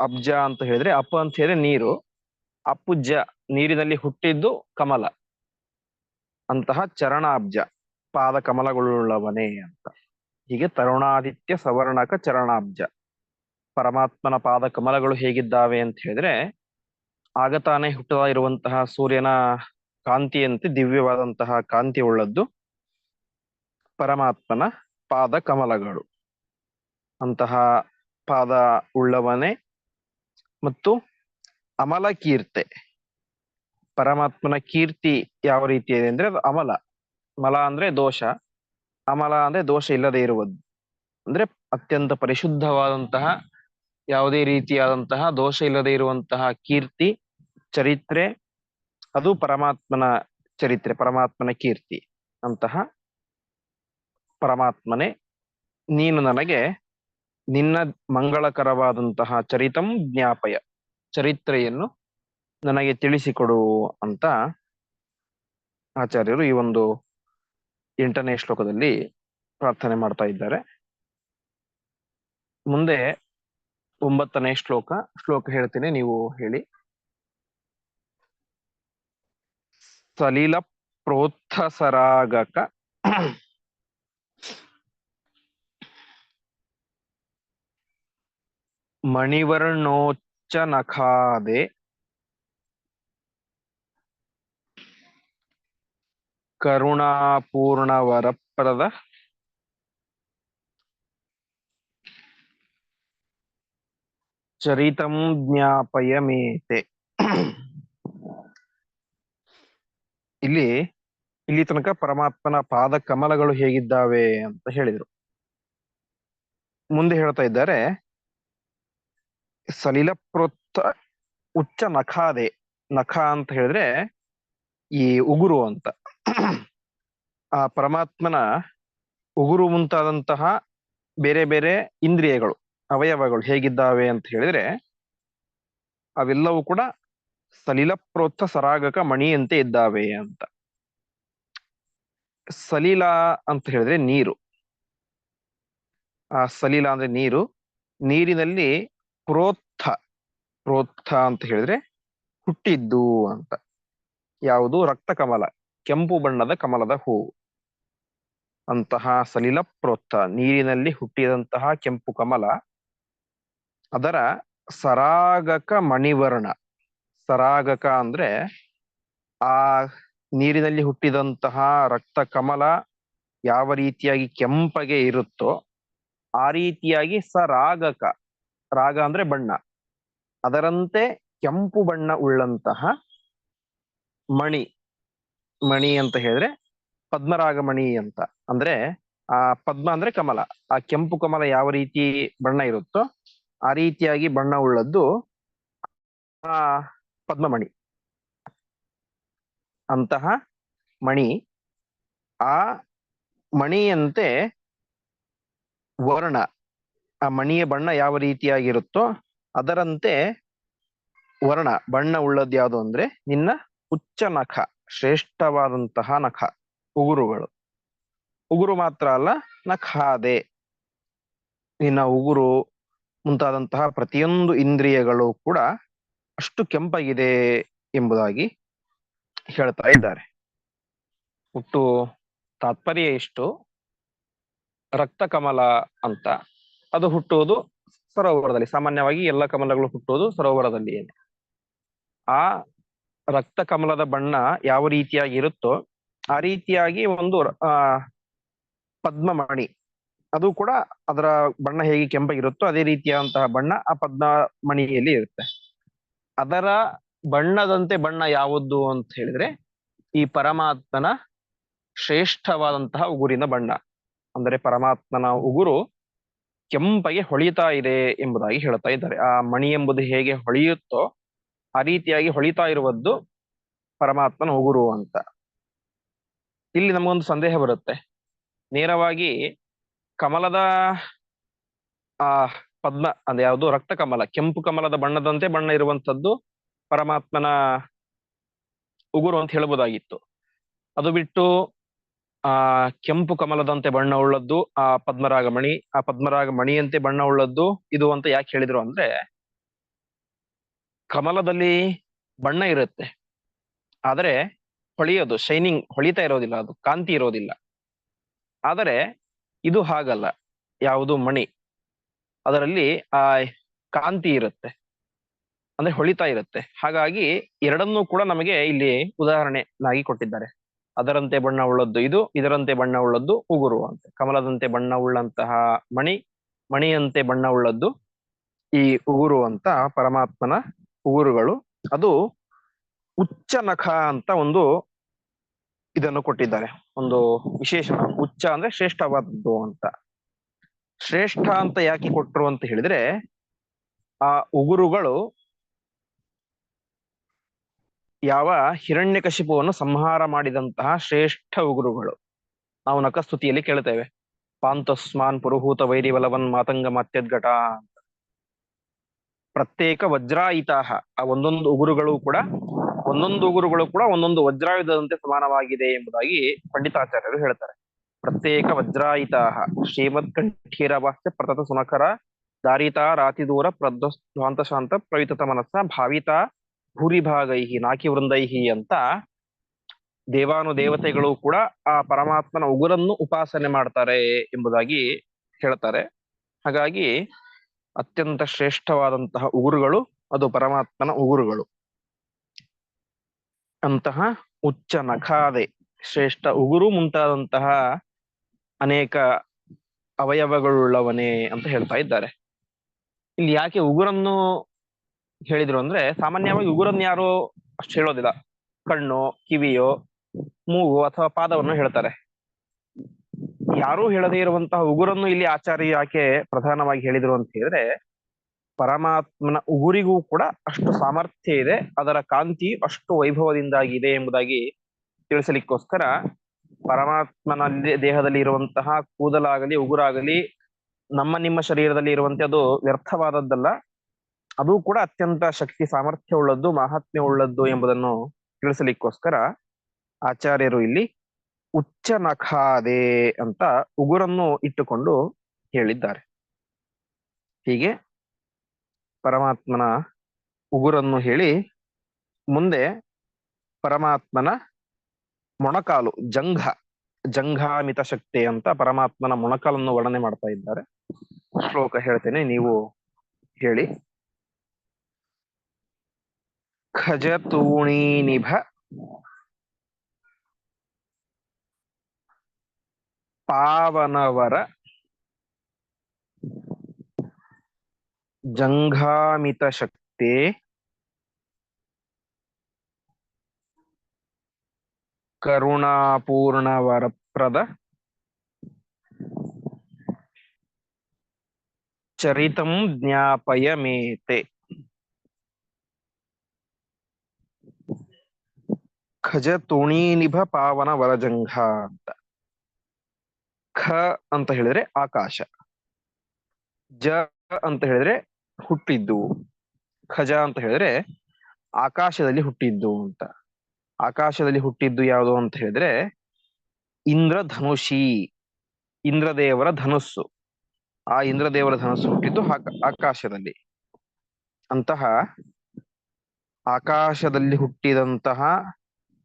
Speaker 1: ಅಬ್ಜ ಅಂತ ಹೇಳಿದ್ರೆ ಅಪ್ಪ ಅಂತ ಹೇಳಿದ್ರೆ ನೀರು. ಅಪ್ಪುಜ ನೀರಿನಲ್ಲಿ ಹುಟ್ಟಿದ್ದು ಕಮಲ. ಅಂತಹ ಚರಣಾಬ್ಜ ಪಾದ ಕಮಲಗಳುಳ್ಳವನೇ ಅಂತ. ಹೀಗೆ ತರುಣಾದಿತ್ಯ ಸವರ್ಣಕ ಚರಣಾಬ್ಜ. ಪರಮಾತ್ಮನ ಪಾದ ಕಮಲಗಳು ಹೇಗಿದ್ದಾವೆ ಅಂತ ಹೇಳಿದ್ರೆ ಆಗ ಹುಟ್ಟದ ಇರುವಂತಹ ಸೂರ್ಯನ ಕಾಂತಿಯಂತೆ ದಿವ್ಯವಾದಂತಹ ಕಾಂತಿ ಉಳ್ಳದ್ದು. ಪರಮಾತ್ಮನ ಪಾದ ಕಮಲಗಳು. ಅಂತಹ ಪಾದ ಉಳ್ಳವನೇ ಮತ್ತು ಅಮಲ ಕೀರ್ತೆ. ಪರಮಾತ್ಮನ ಕೀರ್ತಿ ಯಾವ ರೀತಿ ಇದೆ ಅಂದ್ರೆ ಅದು ಅಮಲ. ಮಲ ಅಂದ್ರೆ ದೋಷ. ಅಮಲ ಅಂದ್ರೆ ದೋಷ ಇಲ್ಲದೆ ಇರುವುದು. ಅಂದ್ರೆ ಅತ್ಯಂತ ಪರಿಶುದ್ಧವಾದಂತಹ ಯಾವುದೇ ರೀತಿಯಾದಂತಹ ದೋಷ ಇಲ್ಲದೆ ಇರುವಂತಹ ಕೀರ್ತಿ ಚರಿತ್ರೆ, ಅದು ಪರಮಾತ್ಮನ ಚರಿತ್ರೆ, ಪರಮಾತ್ಮನ ಕೀರ್ತಿ ಅಂತಹ ಪರಮಾತ್ಮನೇ. ನೀನು ನನಗೆ ನಿನ್ನ ಮಂಗಳಕರವಾದಂತಹ ಚರಿತಂ ಜ್ಞಾಪಯ, ಚರಿತ್ರೆಯನ್ನು ನನಗೆ ತಿಳಿಸಿಕೊಡು ಅಂತ ಆಚಾರ್ಯರು ಈ ಒಂದು ಎಂಟನೇ ಶ್ಲೋಕದಲ್ಲಿ ಪ್ರಾರ್ಥನೆ ಮಾಡ್ತಾ ಇದ್ದಾರೆ. ಮುಂದೆ ಒಂಬತ್ತನೇ ಶ್ಲೋಕ ಶ್ಲೋಕ ಹೇಳ್ತೀನಿ, ನೀವು ಹೇಳಿ. ಸಲಿಲ ಪ್ರೋತ್ಥಸರಾಗಕ ಮಣಿವರ್ಣೋಚ್ಚ ನಖಾದೆ ಕರುಣಾಪೂರ್ಣ ವರಪ್ರದ ಚರಿತಂ ಜ್ಞಾಪಯ ಮೇತೆ ಇಲ್ಲಿ ಇಲ್ಲಿ ತನಕ ಪರಮಾತ್ಮನ ಪಾದ ಕಮಲಗಳು ಹೇಗಿದ್ದಾವೆ ಅಂತ ಹೇಳಿದರು. ಮುಂದೆ ಹೇಳ್ತಾ ಇದ್ದಾರೆ ಸಲಿಲ ಪ್ರೋತ್ತ ಉಚ್ಚ ನಖಾದೆ, ನಖ ಅಂತ ಹೇಳಿದ್ರೆ ಈ ಉಗುರು ಅಂತ. ಆ ಪರಮಾತ್ಮನ ಉಗುರು ಮುಂತಾದಂತಹ ಬೇರೆ ಬೇರೆ ಇಂದ್ರಿಯಗಳು, ಅವಯವಗಳು ಹೇಗಿದ್ದಾವೆ ಅಂತ ಹೇಳಿದ್ರೆ, ಅವೆಲ್ಲವೂ ಕೂಡ ಸಲಿಲ ಪ್ರೋತ್ಥ ಸರಾಗಕ ಮಣಿಯಂತೆ ಇದ್ದಾವೆ ಅಂತ. ಸಲಿಲ ಅಂತ ಹೇಳಿದ್ರೆ ನೀರು. ಆ ಸಲಿಲ ಅಂದ್ರೆ ನೀರು. ನೀರಿನಲ್ಲಿ ಪ್ರೋತ್ಥ ಪ್ರೋತ್ಥ ಅಂತ ಹೇಳಿದ್ರೆ ಹುಟ್ಟಿದ್ದು ಅಂತ. ಯಾವುದು? ರಕ್ತ ಕಮಲ, ಕೆಂಪು ಬಣ್ಣದ ಕಮಲದ ಹೂವು. ಅಂತಹ ಸಲಿಲ ಪ್ರೋತ್ಥ, ನೀರಿನಲ್ಲಿ ಹುಟ್ಟಿದಂತಹ ಕೆಂಪು ಕಮಲ. ಅದರ ಸರಾಗಕ ಮಣಿವರ್ಣ. ಸರಾಗಕ ಅಂದ್ರೆ ಆ ನೀರಿನಲ್ಲಿ ಹುಟ್ಟಿದಂತಹ ರಕ್ತ ಕಮಲ ಯಾವ ರೀತಿಯಾಗಿ ಕೆಂಪಗೆ ಇರುತ್ತೋ ಆ ರೀತಿಯಾಗಿ ಸರಾಗಕ ರಾಗ ಅಂದ್ರೆ ಬಣ್ಣ. ಅದರಂತೆ ಕೆಂಪು ಬಣ್ಣ ಉಳ್ಳಂತಹ ಮಣಿ. ಮಣಿ ಅಂತ ಹೇಳಿದ್ರೆ ಪದ್ಮರಾಗ ಮಣಿ ಅಂತ. ಅಂದ್ರೆ ಆ ಪದ್ಮ ಅಂದ್ರೆ ಕಮಲ. ಆ ಕೆಂಪು ಕಮಲ ಯಾವ ರೀತಿ ಬಣ್ಣ ಇರುತ್ತೋ ಆ ರೀತಿಯಾಗಿ ಬಣ್ಣ ಉಳ್ಳದ್ದು ಆ ಪದ್ಮಮಣಿ. ಅಂತಹ ಮಣಿ ಆ ಮಣಿಯಂತೆ ವರ್ಣ, ಆ ಮಣಿಯ ಬಣ್ಣ ಯಾವ ರೀತಿಯಾಗಿರುತ್ತೋ ಅದರಂತೆ ವರ್ಣ, ಬಣ್ಣ ಉಳ್ಳದ್ದು ಯಾವುದು ಅಂದ್ರೆ ನಿನ್ನ ಉಚ್ಚ ನಖ, ಶ್ರೇಷ್ಠವಾದಂತಹ ನಖ, ಉಗುರುಗಳು. ಉಗುರು ಮಾತ್ರ ಅಲ್ಲ, ನಖಾದೆ. ನಿನ್ನ ಉಗುರು ಮುಂತಾದಂತಹ ಪ್ರತಿಯೊಂದು ಇಂದ್ರಿಯಗಳು ಕೂಡ ಅಷ್ಟು ಕೆಂಪಾಗಿದೆ ಎಂಬುದಾಗಿ ಹೇಳ್ತಾ ಇದ್ದಾರೆ. ಒಟ್ಟು ತಾತ್ಪರ್ಯ ಇಷ್ಟು ರಕ್ತ ಕಮಲ ಅಂತ. ಅದು ಹುಟ್ಟುವುದು ಸರೋವರದಲ್ಲಿ. ಸಾಮಾನ್ಯವಾಗಿ ಎಲ್ಲ ಕಮಲಗಳು ಹುಟ್ಟುವುದು ಸರೋವರದಲ್ಲಿಯೇ ಆ ರಕ್ತ ಕಮಲದ ಬಣ್ಣ ಯಾವ ರೀತಿಯಾಗಿ ಇರುತ್ತೋ ಆ ರೀತಿಯಾಗಿ ಒಂದು ಆ ಪದ್ಮಮಣಿ ಅದು ಕೂಡ ಅದರ ಬಣ್ಣ ಹೇಗೆ ಕೆಂಪಾಗಿರುತ್ತೋ ಅದೇ ರೀತಿಯಾದಂತಹ ಬಣ್ಣ ಆ ಪದ್ಮಮಣಿಯಲ್ಲಿ ಇರುತ್ತೆ. ಅದರ ಬಣ್ಣದಂತೆ ಬಣ್ಣ ಯಾವುದು ಅಂತ ಹೇಳಿದ್ರೆ ಈ ಪರಮಾತ್ಮನ ಶ್ರೇಷ್ಠವಾದಂತಹ ಉಗುರಿನ ಬಣ್ಣ. ಅಂದರೆ ಪರಮಾತ್ಮನ ಉಗುರು ಕೆಂಪಗೆ ಹೊಳಿತಾ ಇದೆ ಎಂಬುದಾಗಿ ಹೇಳ್ತಾ ಇದ್ದಾರೆ. ಆ ಮಣಿ ಎಂಬುದು ಹೇಗೆ ಹೊಳೆಯುತ್ತೋ ಆ ರೀತಿಯಾಗಿ ಹೊಳಿತಾ ಇರುವದ್ದು ಪರಮಾತ್ಮನ ಉಗುರು ಅಂತ. ಇಲ್ಲಿ ನಮಗೊಂದು ಸಂದೇಹ ಬರುತ್ತೆ. ನೇರವಾಗಿ ಕಮಲದ ಆ ಪದ್ಮ ಅಂದ್ರೆ ಯಾವುದು? ರಕ್ತ ಕಮಲ. ಕೆಂಪು ಕಮಲದ ಬಣ್ಣದಂತೆ ಬಣ್ಣ ಇರುವಂತದ್ದು ಪರಮಾತ್ಮನ ಉಗುರು ಅಂತ ಹೇಳ್ಬೋದಾಗಿತ್ತು. ಅದು ಬಿಟ್ಟು, ಆ, ಕೆಂಪು ಕಮಲದಂತೆ ಬಣ್ಣ ಉಳ್ಳದ್ದು, ಆ ಪದ್ಮರಾಗ ಮಣಿ ಆ ಪದ್ಮರಾಗ ಮಣಿಯಂತೆ ಬಣ್ಣ ಉಳ್ಳದ್ದು, ಇದು ಅಂತ ಯಾಕೆ ಹೇಳಿದ್ರು ಅಂದ್ರೆ, ಕಮಲದಲ್ಲಿ ಬಣ್ಣ ಇರುತ್ತೆ. ಆದರೆ, ಹೊಳೆಯೋದು, ಶೈನಿಂಗ್, ಹೊಳಿತಾ ಇರೋದಿಲ್ಲ ಅದು, ಕಾಂತಿ ಇರೋದಿಲ್ಲ. ಆದರೆ, ಇದು ಹಾಗಲ್ಲ. ಯಾವುದು? ಮಣಿ. ಅದರಲ್ಲಿ ಆ ಕಾಂತಿ ಇರುತ್ತೆ. ಅಂದ್ರೆ ಹೊಳಿತಾ ಇರುತ್ತೆ. ಹಾಗಾಗಿ ಎರಡನ್ನೂ ಕೂಡ ನಮಗೆ ಇಲ್ಲಿ ಉದಾಹರಣೆನಾಗಿ ಕೊಟ್ಟಿದ್ದಾರೆ. ಅದರಂತೆ ಬಣ್ಣ ಉಳ್ಳದ್ದು ಇದು, ಇದರಂತೆ ಬಣ್ಣ ಉಳ್ಳದ್ದು ಉಗುರು ಅಂತ. ಕಮಲದಂತೆ ಬಣ್ಣ ಉಳ್ಳಂತಹ ಮಣಿ, ಮಣಿಯಂತೆ ಬಣ್ಣ ಉಳ್ಳದ್ದು ಈ ಉಗುರು ಅಂತ ಪರಮಾತ್ಮನ ಉಗುರುಗಳು. ಅದು ಉಚ್ಚ ನಖ ಅಂತ ಒಂದು ಇದನ್ನು ಕೊಟ್ಟಿದ್ದಾರೆ. ಒಂದು ವಿಶೇಷ ಉಚ್ಚ ಅಂದ್ರೆ ಶ್ರೇಷ್ಠವಾದದ್ದು ಅಂತ. ಶ್ರೇಷ್ಠ ಅಂತ ಯಾಕೆ ಕೊಟ್ರು ಅಂತ ಹೇಳಿದ್ರೆ, ಆ ಉಗುರುಗಳು ಯಾವ ಹಿರಣ್ಯಕಶಿಪುವನ್ನು ಸಂಹಾರ ಮಾಡಿದಂತಹ ಶ್ರೇಷ್ಠ ಉಗುರುಗಳು. ನಾವು ನಕಸ್ತುತಿಯಲ್ಲಿ ಕೇಳ್ತೇವೆ. ಪಾಂತಸ್ಮಾನ್ ಪುರುಹೂತ ವೈರಿವಲವನ್ ಮಾತಂಗ ಮಾತ್ಯದ್ಘಟ ಅಂತ. ಪ್ರತ್ಯೇಕ ವಜ್ರಾಯಿತಾಹ. ಆ ಒಂದೊಂದು ಉಗುರುಗಳು ಕೂಡ, ಒಂದೊಂದು ಉಗುರುಗಳು ಕೂಡ ಒಂದೊಂದು ವಜ್ರಾಯುಧದಂತೆ ಸಮಾನವಾಗಿದೆ ಎಂಬುದಾಗಿ ಪಂಡಿತಾಚಾರ್ಯರು ಹೇಳ್ತಾರೆ. ಪ್ರತ್ಯೇಕ ವಜ್ರಾಯಿತಾಹ ಶ್ರೀಮದ್ ಕಂಠೀರವಾಸ್ಯ ಪ್ರತತ ಸುನಕರ ದಾರಿತಾ ರಾತಿದೂರ ಪ್ರದ್ವಾಂತ ಶಾಂತ ಪ್ರವಿತತ ಮನಸ್ಸ ಭಾವಿತ ಭೂರಿಭಾಗೈಹಿ ನಾಕಿ ವೃಂದೈಹಿ ಅಂತ ದೇವಾನು ದೇವತೆಗಳು ಕೂಡ ಆ ಪರಮಾತ್ಮನ ಉಗುರನ್ನು ಉಪಾಸನೆ ಮಾಡ್ತಾರೆ ಎಂಬುದಾಗಿ ಹೇಳ್ತಾರೆ. ಹಾಗಾಗಿ ಅತ್ಯಂತ ಶ್ರೇಷ್ಠವಾದಂತಹ ಉಗುರುಗಳು ಅದು ಪರಮಾತ್ಮನ ಉಗುರುಗಳು. ಅಂತಹ ಉಚ್ಚ ನಖಾದೆ ಶ್ರೇಷ್ಠ ಉಗುರು ಮುಂತಾದಂತಹ ಅನೇಕ ಅವಯವಗಳುಳ್ಳವನೇ ಅಂತ ಹೇಳ್ತಾ ಇದ್ದಾರೆ. ಇಲ್ಲಿ ಯಾಕೆ ಉಗುರನ್ನು ಹೇಳಿದ್ರು ಅಂದ್ರೆ ಸಾಮಾನ್ಯವಾಗಿ ಉಗುರನ್ನು ಯಾರು ಅಷ್ಟು ಹೇಳೋದಿಲ್ಲ. ಕಣ್ಣು, ಕಿವಿಯೋ, ಮೂಗು ಅಥವಾ ಪಾದವನ್ನು ಹೇಳ್ತಾರೆ. ಯಾರೂ ಹೇಳದೇ ಇರುವಂತಹ ಉಗುರನ್ನು ಇಲ್ಲಿ ಆಚಾರ್ಯ ಯಾಕೆ ಪ್ರಧಾನವಾಗಿ ಹೇಳಿದ್ರು ಅಂತ ಹೇಳಿದ್ರೆ, ಪರಮಾತ್ಮನ ಉಗುರಿಗೂ ಕೂಡ ಅಷ್ಟು ಸಾಮರ್ಥ್ಯ ಇದೆ, ಅದರ ಕಾಂತಿ ಅಷ್ಟು ವೈಭವದಿಂದಾಗಿದೆ ಎಂಬುದಾಗಿ ತಿಳಿಸಲಿಕ್ಕೋಸ್ಕರ ಪರಮಾತ್ಮನಲ್ಲಿ ದೇಹದಲ್ಲಿ ಇರುವಂತಹ ಕೂದಲಾಗಲಿ, ಉಗುರಾಗಲಿ, ನಮ್ಮ ನಿಮ್ಮ ಶರೀರದಲ್ಲಿ ಇರುವಂತೆ ಅದು ವ್ಯರ್ಥವಾದದ್ದಲ್ಲ. ಅದು ಕೂಡ ಅತ್ಯಂತ ಶಕ್ತಿ ಸಾಮರ್ಥ್ಯ ಉಳ್ಳದ್ದು ಮಹಾತ್ಮ್ಯ ಉಳ್ಳದ್ದು ಎಂಬುದನ್ನು ತಿಳಿಸಲಿಕ್ಕೋಸ್ಕರ ಆಚಾರ್ಯರು ಇಲ್ಲಿ ಉಚ್ಚ ನಖಾದೆ ಅಂತ ಉಗುರನ್ನು ಇಟ್ಟುಕೊಂಡು ಹೇಳಿದ್ದಾರೆ. ಹೀಗೆ ಪರಮಾತ್ಮನ ಉಗುರನ್ನು ಹೇಳಿ ಮುಂದೆ ಪರಮಾತ್ಮನ ಮೊಣಕಾಲು, ಜಂಘ, ಜಂಘಾಮಿತ ಶಕ್ತಿ ಅಂತ ಪರಮಾತ್ಮನ ಮೊಣಕಾಲನ್ನು ವರ್ಣನೆ ಮಾಡ್ತಾ ಇದ್ದಾರೆ. ಶ್ಲೋಕ ಹೇಳ್ತೇನೆ, ನೀವು ಹೇಳಿ. ಖಜತೂಣಿ ನಿಭ ಪಾವನವರ ಜಂಘಾಮಿತ ಶಕ್ತಿ ಕರುಣಾಪೂರ್ಣ ವರಪ್ರದ ಚರಿತಂ ಜ್ಞಾಪಯ ಮೇತೆ ಖಜ ತುಣೀನಿಭ ಪಾವನ ವರಜಂಘ ಅಂತ ಖ ಅಂತ ಹೇಳಿದ್ರೆ ಆಕಾಶ. ಜ ಅಂತ ಹೇಳಿದ್ರೆ ಹುಟ್ಟಿದ್ದು. ಖಜ ಅಂತ ಹೇಳಿದ್ರೆ ಆಕಾಶದಲ್ಲಿ ಹುಟ್ಟಿದ್ದು ಅಂತ. ಆಕಾಶದಲ್ಲಿ ಹುಟ್ಟಿದ್ದು ಯಾವುದು ಅಂತ ಹೇಳಿದ್ರೆ ಇಂದ್ರಧನುಷಿ, ಇಂದ್ರದೇವರ ಧನುಸ್ಸು. ಆ ಇಂದ್ರದೇವರ ಧನುಸ್ಸು ಹುಟ್ಟಿದ್ದು ಆಕ- ಆಕಾಶದಲ್ಲಿ. ಅಂತಹ ಆಕಾಶದಲ್ಲಿ ಹುಟ್ಟಿದಂತಹ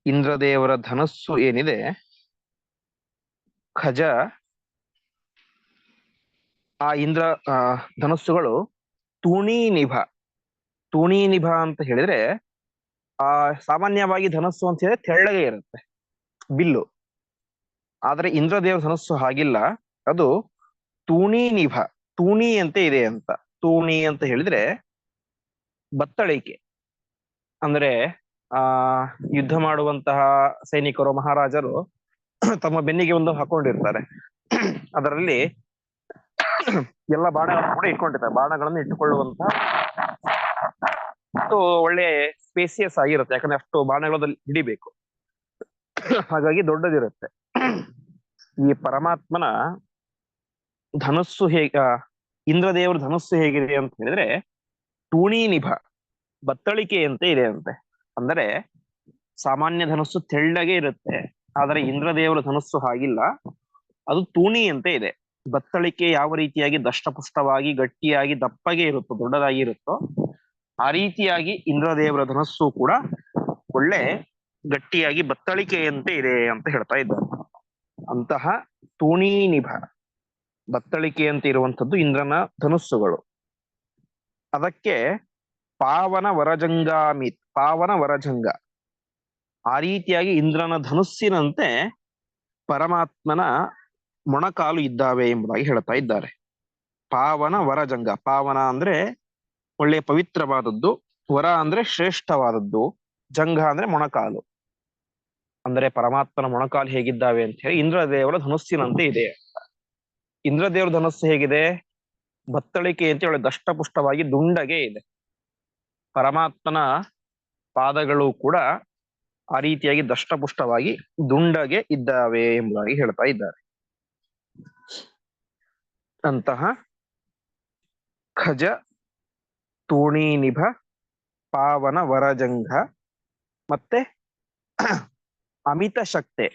Speaker 1: ಇಂದ್ರದೇವರ ಧನಸ್ಸು ಏನಿದೆ? ಖಜ. ಆ ಇಂದ್ರ ಧನಸ್ಸುಗಳು ತುಣಿ ನಿಭ ತುಣಿ ನಿಭ ಅಂತ ಹೇಳಿದ್ರೆ ಆ ಸಾಮಾನ್ಯವಾಗಿ ಧನಸ್ಸು ಅಂತ ಹೇಳಿದ್ರೆ ತೆಳ್ಳಗೆ ಇರುತ್ತೆ, ಬಿಲ್ಲು. ಆದ್ರೆ ಇಂದ್ರದೇವ ಧನಸ್ಸು ಹಾಗಿಲ್ಲ. ಅದು ತೂಣಿ ನಿಭ, ತೂಣಿ ಅಂತ ಇದೆ ಅಂತ. ತೂಣಿ ಅಂತ ಹೇಳಿದ್ರೆ ಬತ್ತಳಿಕೆ. ಅಂದ್ರೆ ಆ ಯುದ್ಧ ಮಾಡುವಂತಹ ಸೈನಿಕರು, ಮಹಾರಾಜರು ತಮ್ಮ ಬೆನ್ನಿಗೆ ಒಂದು ಹಾಕೊಂಡಿರ್ತಾರೆ. ಅದರಲ್ಲಿ ಎಲ್ಲ ಬಾಣಗಳನ್ನು ಕೂಡ ಇಟ್ಕೊಂಡಿರ್ತಾರೆ ಬಾಣಗಳನ್ನು ಇಟ್ಟುಕೊಳ್ಳುವಂತಹ ಮತ್ತು ಒಳ್ಳೆ ಸ್ಪೇಸಿಯಸ್ ಆಗಿರುತ್ತೆ. ಯಾಕಂದ್ರೆ ಅಷ್ಟು ಬಾಣಗಳಲ್ಲಿ ಹಿಡಿಬೇಕು. ಹಾಗಾಗಿ ದೊಡ್ಡದಿರುತ್ತೆ. ಈ ಪರಮಾತ್ಮನ ಧನಸ್ಸು ಹೇಗ ಇಂದ್ರದೇವರ ಧನಸ್ಸು ಹೇಗಿದೆ ಅಂತ ಹೇಳಿದ್ರೆ ತೂಣಿ ನಿಭ, ಬತ್ತಳಿಕೆಯಂತೆ ಇದೆ ಅಂತೆ ಅಂದರೆ ಸಾಮಾನ್ಯ ಧನಸ್ಸು ತೆಳ್ಳಗೆ ಇರುತ್ತೆ, ಆದರೆ ಇಂದ್ರದೇವರ ಧನಸ್ಸು ಹಾಗಿಲ್ಲ. ಅದು ತೂಣಿಯಂತೆ ಇದೆ. ಬತ್ತಳಿಕೆ ಯಾವ ರೀತಿಯಾಗಿ ದಷ್ಟಪುಷ್ಟವಾಗಿ ಗಟ್ಟಿಯಾಗಿ ದಪ್ಪಗೆ ಇರುತ್ತೋ, ದೊಡ್ಡದಾಗಿ ಇರುತ್ತೋ ಆ ರೀತಿಯಾಗಿ ಇಂದ್ರದೇವರ ಧನಸ್ಸು ಕೂಡ ಒಳ್ಳೆ ಗಟ್ಟಿಯಾಗಿ ಬತ್ತಳಿಕೆಯಂತೆ ಇದೆ ಅಂತ ಹೇಳ್ತಾ ಇದ್ದಾರೆ. ಅಂತಹ ತೂಣಿ ನಿಭ, ಬತ್ತಳಿಕೆಯಂತೆ ಇರುವಂತದ್ದು ಇಂದ್ರನ ಧನುಸ್ಸುಗಳು. ಅದಕ್ಕೆ ಪಾವನ ವರಜಂಗಾಮಿ, ಪಾವನ ವರಜಂಗ. ಆ ರೀತಿಯಾಗಿ ಇಂದ್ರನ ಧನುಸ್ಸಿನಂತೆ ಪರಮಾತ್ಮನ ಮೊಣಕಾಲು ಇದ್ದಾವೆ ಎಂಬುದಾಗಿ ಹೇಳ್ತಾ ಇದ್ದಾರೆ. ಪಾವನ ವರಜಂಗ, ಪಾವನ ಅಂದ್ರೆ ಒಳ್ಳೆಯ ಪವಿತ್ರವಾದದ್ದು, ವರ ಅಂದ್ರೆ ಶ್ರೇಷ್ಠವಾದದ್ದು, ಜಂಘ ಅಂದ್ರೆ ಮೊಣಕಾಲು. ಅಂದ್ರೆ ಪರಮಾತ್ಮನ ಮೊಣಕಾಲು ಹೇಗಿದ್ದಾವೆ ಅಂತ ಹೇಳಿ ಇಂದ್ರದೇವರ ಧನುಸ್ಸಿನಂತೆ ಇದೆ. ಇಂದ್ರದೇವರ ಧನಸ್ಸು ಹೇಗಿದೆ? ಬತ್ತಳಿಕೆ ಅಂತ ಹೇಳಿ ದಷ್ಟಪುಷ್ಟವಾಗಿ ದುಂಡಗೆ ಇದೆ. ಪರಮಾತ್ಮನ ಪಾದಗಳು ಕೂಡ ಆ ರೀತಿಯಾಗಿ ದಷ್ಟಪುಷ್ಟವಾಗಿ ದುಂಡಗೆ ಇದ್ದಾವೆ ಎಂಬುದಾಗಿ ಹೇಳ್ತಾ ಇದ್ದಾರೆ. ಅಂತಹ ಖಜ ತೂಣಿ ನಿಭ, ಪಾವನ ವರಜಂಘ, ಮತ್ತೆ ಅಮಿತ ಶಕ್ತೆ.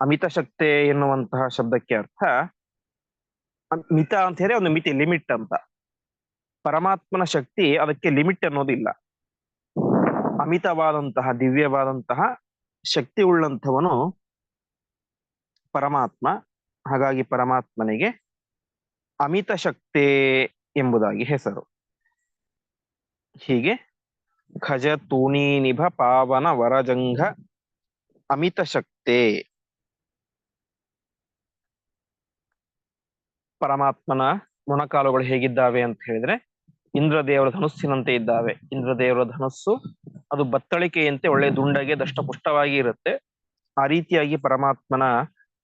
Speaker 1: ಅಮಿತ ಶಕ್ತೆ ಎನ್ನುವಂತಹ ಶಬ್ದಕ್ಕೆ ಅರ್ಥ ಮಿತ ಅಂತ ಹೇಳಿ ಒಂದು ಮಿತಿ, ಲಿಮಿಟ್ ಅಂತ. ಪರಮಾತ್ಮನ ಶಕ್ತಿ ಅದಕ್ಕೆ ಲಿಮಿಟ್ ಅನ್ನೋದಿಲ್ಲ. ಅಮಿತವಾದಂತಹ, ದಿವ್ಯವಾದಂತಹ ಶಕ್ತಿ ಉಳ್ಳಂಥವನು ಪರಮಾತ್ಮ. ಹಾಗಾಗಿ ಪರಮಾತ್ಮನಿಗೆ ಅಮಿತ ಶಕ್ತಿ ಎಂಬುದಾಗಿ ಹೆಸರು. ಹೀಗೆ. ಖಜ ನಿಭ ಪಾವನ ವರಜಂಘ ಅಮಿತ ಶಕ್ತೆ. ಪರಮಾತ್ಮನ ಮೊಣಕಾಲುಗಳು ಹೇಗಿದ್ದಾವೆ ಅಂತ ಹೇಳಿದ್ರೆ, ಇಂದ್ರದೇವರ ಧನುಸ್ಸಿನಂತೆ ಇದ್ದಾವೆ. ಇಂದ್ರದೇವರ ಧನುಸ್ಸು ಅದು ಬತ್ತಳಿಕೆಯಂತೆ ಒಳ್ಳೆ ದುಂಡಗೆ ದಷ್ಟಪುಷ್ಟವಾಗಿ ಇರುತ್ತೆ. ಆ ರೀತಿಯಾಗಿ ಪರಮಾತ್ಮನ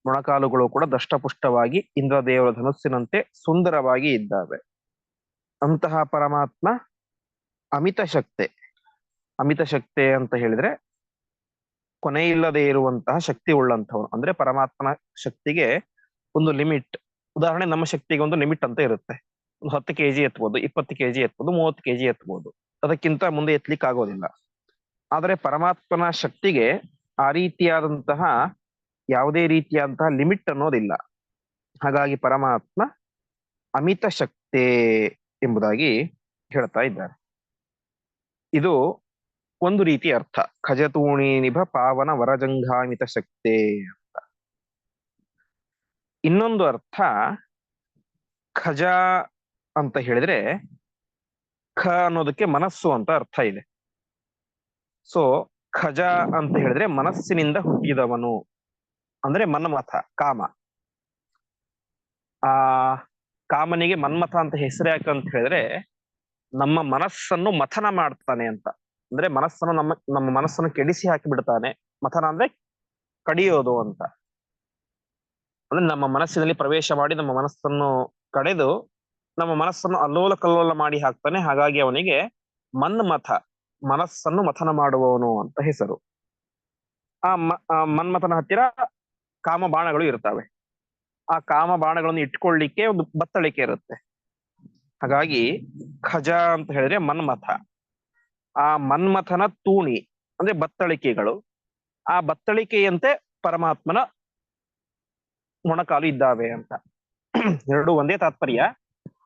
Speaker 1: ಮೊಣಕಾಲುಗಳು ಕೂಡ ದಷ್ಟಪುಷ್ಟವಾಗಿ ಇಂದ್ರದೇವರ ಧನುಸ್ಸಿನಂತೆ ಸುಂದರವಾಗಿ ಇದ್ದಾವೆ. ಅಂತಹ ಪರಮಾತ್ಮ ಅಮಿತ ಶಕ್ತಿ ಅಮಿತ ಶಕ್ತಿ ಅಂತ ಹೇಳಿದ್ರೆ ಕೊನೆ ಇಲ್ಲದೆ ಇರುವಂತಹ ಶಕ್ತಿ ಉಳ್ಳಂಥವನು. ಅಂದ್ರೆ ಪರಮಾತ್ಮನ ಶಕ್ತಿಗೆ ಒಂದು ಲಿಮಿಟ್, ಉದಾಹರಣೆ ನಮ್ಮ ಶಕ್ತಿಗೆ ಒಂದು ಲಿಮಿಟ್ ಅಂತ ಇರುತ್ತೆ. ಒಂದು ಹತ್ತು ಕೆಜಿ ಎತ್ಬೋದು, ಇಪ್ಪತ್ತು ಕೆಜಿ ಎತ್ಬೋದು, ಮೂವತ್ತು ಕೆಜಿ ಎತ್ಬೋದು. ಅದಕ್ಕಿಂತ ಮುಂದೆ ಎತ್ಲಿಕ್ಕೆ ಆಗೋದಿಲ್ಲ. ಆದರೆ ಪರಮಾತ್ಮನ ಶಕ್ತಿಗೆ ಆ ರೀತಿಯಾದಂತಹ, ಯಾವುದೇ ರೀತಿಯಾದಂತಹ ಲಿಮಿಟ್ ಅನ್ನೋದಿಲ್ಲ. ಹಾಗಾಗಿ ಪರಮಾತ್ಮ ಅಮಿತ ಶಕ್ತಿ ಎಂಬುದಾಗಿ ಹೇಳ್ತಾ ಇದ್ದಾರೆ. ಇದು ಒಂದು ರೀತಿ ಅರ್ಥ. ಖಜತೂಣಿ ನಿಭ ಪಾವನ ವರಜಂಘಾಮಿತ ಶಕ್ತಿ ಅಂತ. ಇನ್ನೊಂದು ಅರ್ಥ, ಖಜ ಅಂತ ಹೇಳಿದ್ರೆ ಖ ಅನ್ನೋದಕ್ಕೆ ಮನಸ್ಸು ಅಂತ ಅರ್ಥ ಇದೆ. ಸೊ ಖಜ ಅಂತ ಹೇಳಿದ್ರೆ ಮನಸ್ಸಿನಿಂದ ಹುಟ್ಟಿದವನು. ಅಂದ್ರೆ ಮನ್ಮಥ, ಕಾಮ. ಆ, ಕಾಮನಿಗೆ ಮನ್ಮಥ ಅಂತ ಹೆಸರು ಯಾಕಂತ ಹೇಳಿದ್ರೆ ನಮ್ಮ ಮನಸ್ಸನ್ನು ಮಥನ ಮಾಡ್ತಾನೆ ಅಂತ. ಅಂದ್ರೆ ಮನಸ್ಸನ್ನು ನಮ್ಮ ನಮ್ಮ ಮನಸ್ಸನ್ನು ಕೆಡಿಸಿ ಹಾಕಿ ಬಿಡ್ತಾನೆ ಮಥನ ಅಂದ್ರೆ ಕಡಿಯೋದು ಅಂತ. ಅಂದ್ರೆ ನಮ್ಮ ಮನಸ್ಸಿನಲ್ಲಿ ಪ್ರವೇಶ ಮಾಡಿ ನಮ್ಮ ಮನಸ್ಸನ್ನು ಕಡೆದು ನಮ್ಮ ಮನಸ್ಸನ್ನು ಅಲ್ಲೋಲ ಕಲ್ಲೋಲ ಮಾಡಿ ಹಾಕ್ತಾನೆ. ಹಾಗಾಗಿ ಅವನಿಗೆ ಮನ್ಮಥ, ಮನಸ್ಸನ್ನು ಮಥನ ಮಾಡುವವನು ಅಂತ ಹೆಸರು. ಆ ಮನ್ಮಥನ ಹತ್ತಿರ ಕಾಮ ಬಾಣಗಳು ಇರ್ತವೆ. ಆ ಕಾಮ ಬಾಣಗಳನ್ನು ಇಟ್ಕೊಳ್ಳಿಕ್ಕೆ ಒಂದು ಬತ್ತಳಿಕೆ ಇರುತ್ತೆ. ಹಾಗಾಗಿ ಖಜ ಅಂತ ಹೇಳಿದ್ರೆ ಮನ್ಮಥ. ಆ ಮನ್ಮಥನ ತೂಣಿ, ಅಂದ್ರೆ ಬತ್ತಳಿಕೆಗಳು. ಆ ಬತ್ತಳಿಕೆಯಂತೆ ಪರಮಾತ್ಮನ ಮೊಣಕಾಲು ಇದ್ದಾವೆ ಅಂತ. ಎರಡು ಒಂದೇ ತಾತ್ಪರ್ಯ.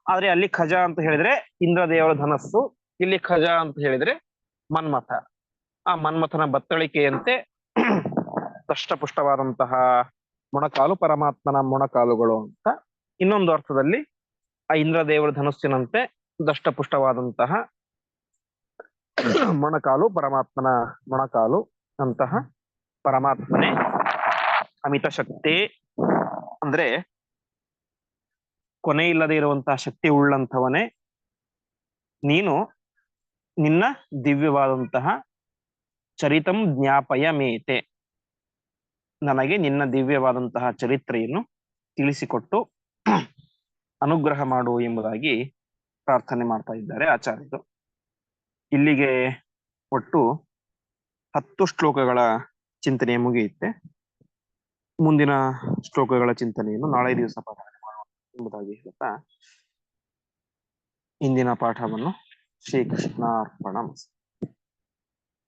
Speaker 1: ಆದ್ರೆ ಅಲ್ಲಿ ಖಜ ಅಂತ ಹೇಳಿದ್ರೆ ಇಂದ್ರದೇವರ ಧನಸ್ಸು, ಇಲ್ಲಿ ಖಜ ಅಂತ ಹೇಳಿದ್ರೆ ಮನ್ಮಥ. ಆ ಮನ್ಮಥನ ಬತ್ತಳಿಕೆಯಂತೆ ದಷ್ಟಪುಷ್ಟವಾದಂತಹ ಮೊಣಕಾಲು ಪರಮಾತ್ಮನ ಮೊಣಕಾಲುಗಳು ಅಂತ ಇನ್ನೊಂದು ಅರ್ಥದಲ್ಲಿ ಆ ಇಂದ್ರದೇವರ ಧನಸ್ಸಿನಂತೆ ದಷ್ಟಪುಷ್ಟವಾದಂತಹ ಮೊಣಕಾಲು, ಪರಮಾತ್ಮನ ಮೊಣಕಾಲು ಅಂತಹ ಪರಮಾತ್ಮನೇ ಅಮಿತ ಶಕ್ತಿ. ಅಂದ್ರೆ ಕೊನೆ ಇಲ್ಲದೆ ಇರುವಂತಹ ಶಕ್ತಿ ಉಳ್ಳಂಥವನೇ ನೀನು ನಿನ್ನ ದಿವ್ಯವಾದಂತಹ ಚರಿತಂ ಜ್ಞಾಪಯ ಮೇತೆ ನನಗೆ ನಿನ್ನ ದಿವ್ಯವಾದಂತಹ ಚರಿತ್ರೆಯನ್ನು ತಿಳಿಸಿಕೊಟ್ಟು ಅನುಗ್ರಹ ಮಾಡು ಎಂಬುದಾಗಿ ಪ್ರಾರ್ಥನೆ ಮಾಡ್ತಾ ಇದ್ದಾರೆ ಆಚಾರ್ಯರು. ಇಲ್ಲಿಗೆ ಒಟ್ಟು ಹತ್ತು ಶ್ಲೋಕಗಳ ಚಿಂತನೆ ಮುಗಿಯುತ್ತೆ. ಮುಂದಿನ ಶ್ಲೋಕಗಳ ಚಿಂತನೆಯನ್ನು ನಾಳೆ ದಿವಸ ಪ್ರಾರ್ಥನೆ ಮಾಡೋಣ ಎಂಬುದಾಗಿ ಹೇಳ್ತಾ ಇಂದಿನ ಪಾಠವನ್ನು ಶ್ರೀಕೃಷ್ಣಾರ್ಪಣ.